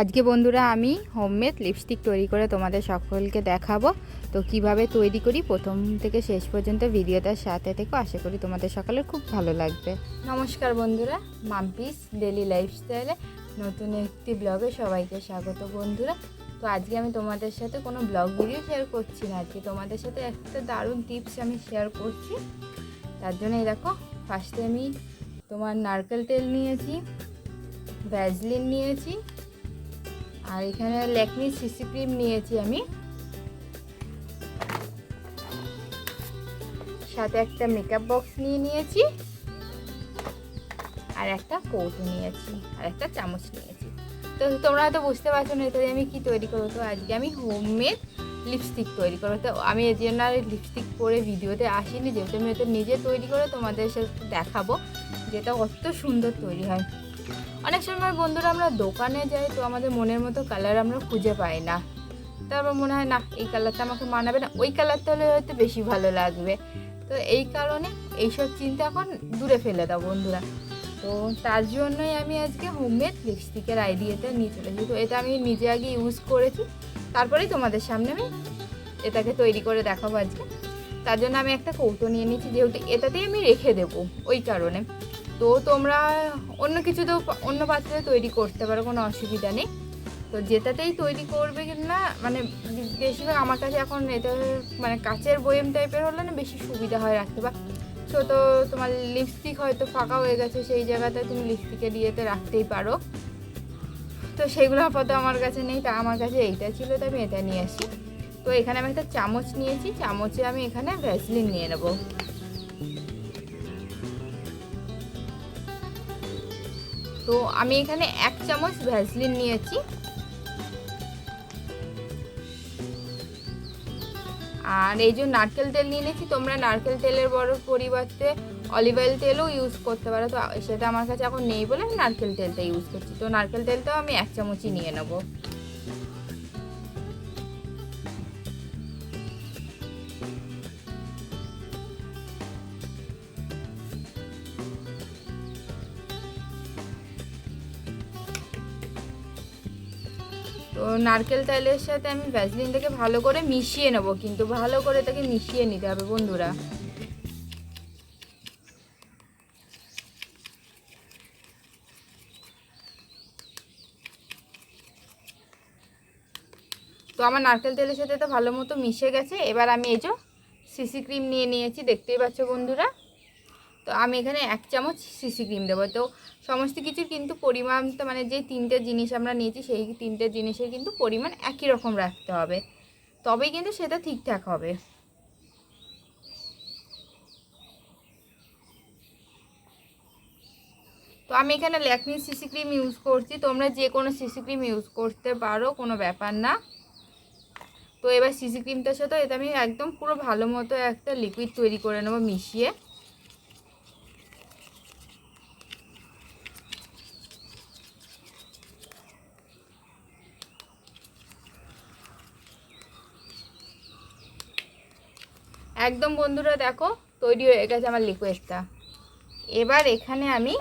আজকে বন্ধুরা আমি হোমমেড লিপস্টিক তৈরি করে তোমাদের সকলকে দেখাবো। তো কীভাবে তৈরি করি প্রথম থেকে শেষ পর্যন্ত ভিডিওটার সাথে থেকে। আশা করি তোমাদের সকলের খুব ভালো লাগবে। নমস্কার বন্ধুরা, মাম্পিস ডেলি লাইফস্টাইলে নতুন একটি ব্লগে সবাইকে স্বাগত বন্ধুরা। তো আজকে আমি তোমাদের সাথে কোনো ব্লগ ভিডিও শেয়ার করছি না। আজকে তোমাদের সাথে একটা দারুণ টিপস আমি শেয়ার করছি। তার জন্য দেখো ফার্স্টে আমি তোমার নারকেল তেল নিয়েছি ভ্যাজলিন নিয়েছি আর এখানে ল্যাকমি সিসি ক্রিম নিয়েছি আমি। সাথে একটা মেকআপ বক্স নিয়ে নিয়েছি। আর একটা কৌটো নিয়েছি, আর একটা চামচ নিয়েছি। তো তোমরা হয়তো বুঝতে পারছ না এটা আমি কি তৈরি করব। তো আজকে আমি হোমমেড লিপস্টিক তৈরি করব। তো আমি এর জন্য আর লিপস্টিক পরে ভিডিওতে আসিনি। যেহেতু আমি এটা নিজে তৈরি করে তোমাদের সাথে দেখাবো, যেটা কত সুন্দর তৈরি হয়। অনেক সময় বন্ধুরা আমরা দোকানে যাই তো আমাদের মনের মতো কালার আমরা খুঁজে পাই না। তারপর মনে হয়, না, এই কালারটা আমাকে মানাবে না। ওই কালারটা হলে হয়তো বেশি ভালো লাগবে। তো এই কারণে এইসব চিন্তা এখন দূরে ফেলে দাও বন্ধুরা। তো তার জন্যই আমি আজকে হোমমেড লিপস্টিকের আইডিয়াটা নিয়ে চলেছি তো এটা আমি নিজে আগে ইউজ করেছি। তারপরেই তোমাদের সামনে আমি এটাকে তৈরি করে দেখাবো আজকে। তার জন্য আমি একটা কৌটো নিয়ে নিয়েছি যেহেতু এটাতেই আমি রেখে দেবো। ওই কারণে। তো তোমরা অন্য কিছু তো অন্য পাত্রে তৈরি করতে পারো, কোনো অসুবিধা নেই। তো যেটাতেই তৈরি করবে না মানে বেশিরভাগ আমার কাছে এখন এটা মানে কাচের বয়েম টাইপের হলে না বেশি সুবিধা হয় রাখতে। বা ছোটো তোমার লিপস্টিক হয়তো ফাঁকা হয়ে গেছে, সেই জায়গাতে তুমি লিপস্টিকের ইয়েতে রাখতেই পারো। তো সেগুলো আপাতত আমার কাছে নেই, তা আমার কাছে এইটা ছিল, তো আমি এটা নিয়ে আসি। তো এখানে আমি একটা চামচ নিয়েছি, চামচে আমি এখানে ভ্যাসলিন নিয়ে নেব। তো আমি এখানে এক চামচ ভ্যাসলিন নিয়েছি। আর এই যে নারকেল তেল নিয়ে নিয়েছি, তোমরা নারকেল তেলের বড় পরিবর্তে অলিভ অয়েল তেলও ইউজ করতে পারো। তো সেটা আমার কাছে এখন নেই বলে আমি নারকেল তেলটা ইউজ করছি। তো নারকেল তেলটাও আমি এক চামচই নিয়ে নেব। তো নারকেল তেলের সাথে আমি ভ্যাসলিনটাকে ভালো করে মিশিয়ে নেব, কিন্তু ভালো করে তাকে মিশিয়ে নিতে হবে বন্ধুরা। তো আমার নারকেল তেলের সাথে তো ভালো মতো মিশে গেছে, এবার আমি এই যে সিসি ক্রিম নিয়ে নিয়েছি, দেখতেই পাচ্ছ বন্ধুরা। তো আমি এখানে এক চামচ সিসি ক্রিম দেবো। তো সমস্ত কিছুর কিন্তু পরিমাণ তো মানে যে তিনটে জিনিস আমরা নিয়েছি, সেই তিনটে জিনিসের কিন্তু পরিমাণ একই রকম রাখতে হবে। তবেই কিন্তু সেটা ঠিকঠাক হবে। তো আমি এখানে ল্যাকমি সিসি ক্রিম ইউজ করছি। তোমরা যে কোনো সিসি ক্রিম ইউজ করতে পারো, কোনো ব্যাপার না। তো এবার সিসি ক্রিমটার সাথে এটা আমি একদম পুরো ভালো মতো একটা লিকুইড তৈরি করে নেব মিশিয়ে। একদম বন্ধুরা দেখো, তৈরি হয়ে গেছে আমার লিকুইডটা এবার এখানে আমি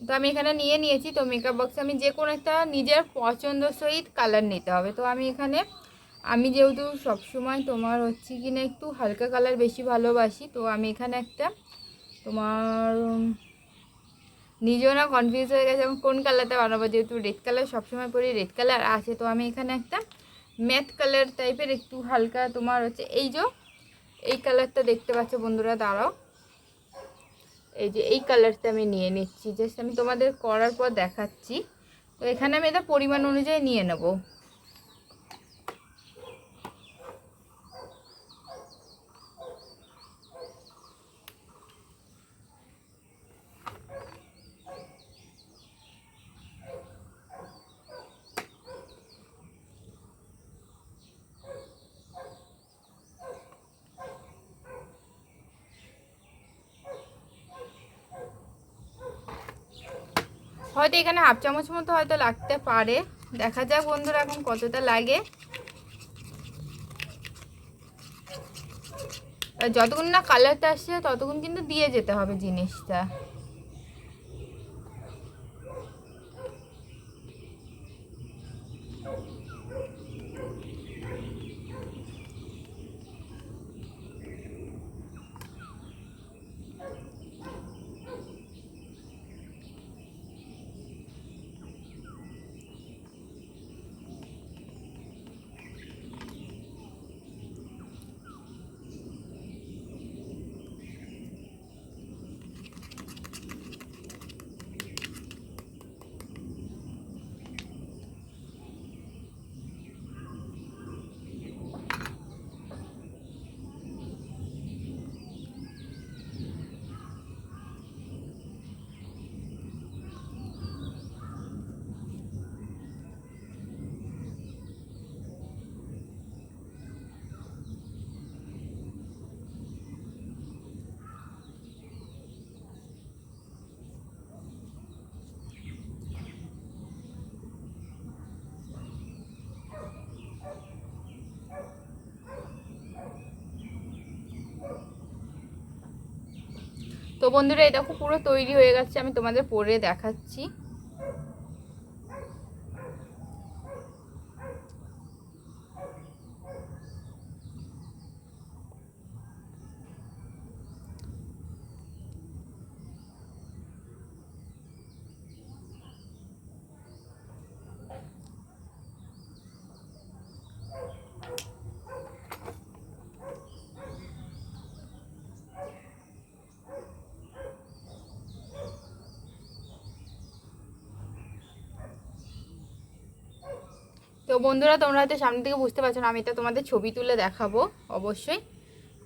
তো আমি এখানে নিয়ে নিয়েছি, তো মেকআপ বক্সে আমি যে কোনো একটা নিজের পছন্দ সহিত কালার নিতে হবে। তো আমি এখানে, আমি যেহেতু সবসময় তোমার হচ্ছে কি না একটু হালকা কালার বেশি ভালোবাসি, তো আমি এখানে একটা তোমার নিজেও না কনফিউজ হয়ে গেছে কোন কালারটা বানাবো? যেহেতু রেড কালার সবসময় পরি রেড কালার আছে তো আমি এখানে একটা ম্যাট কালার টাইপের একটু হালকা তোমার হচ্ছে, এই যে, এই কালারটা দেখতে পাচ্ছ বন্ধুরা, দাঁড়াও। এই যে, এই কালারটা আমি নিয়ে নিচ্ছি জাস্ট আমি তোমাদের করার পর দেখাচ্ছি। তো এখানে আমি এটা পরিমাণ অনুযায়ী নিয়ে নেব। হয়তো এখানে হাফ চামচ মতো হয়তো লাগতে পারে। দেখা যাক বন্ধুরা এখন কতটা লাগে। যতক্ষণ না কালারটা আসছে ততক্ষণ কিন্তু দিয়ে যেতে হবে জিনিসটা। তো বন্ধুরা এই খুব পুরো তৈরি হয়ে গেছে আমি তোমাদের পরে দেখাচ্ছি। বন্ধুরা, তোমরা হয়তো সামনে থেকে বুঝতে পারছ না, আমি এটা তোমাদের ছবি তুলে দেখাবো, অবশ্যই।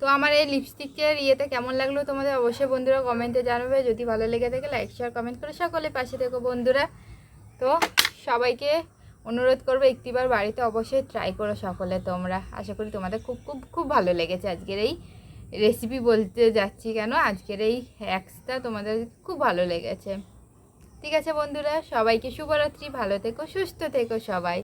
তো আমার এই লিপস্টিকের ইয়েতে কেমন লাগল তোমাদের অবশ্যই বন্ধুরা কমেন্টে জানাবে। যদি ভালো লেগে থাকে লাইক শেয়ার কমেন্ট করে সকলে পাশে থেকো বন্ধুরা। তো সবাইকে অনুরোধ করব, একটিবার বাড়িতে অবশ্যই ট্রাই করো সকলে তোমরা। আশা করি তোমাদের খুব খুব খুব ভালো লেগেছে আজকের এই রেসিপি বলতে যাচ্ছি কেন? আজকের এই হ্যাক্সটা তোমাদের খুব ভালো লেগেছে। ঠিক আছে বন্ধুরা, সবাইকে শুভরাত্রি, ভালো থেকো, সুস্থ থেকো সবাই।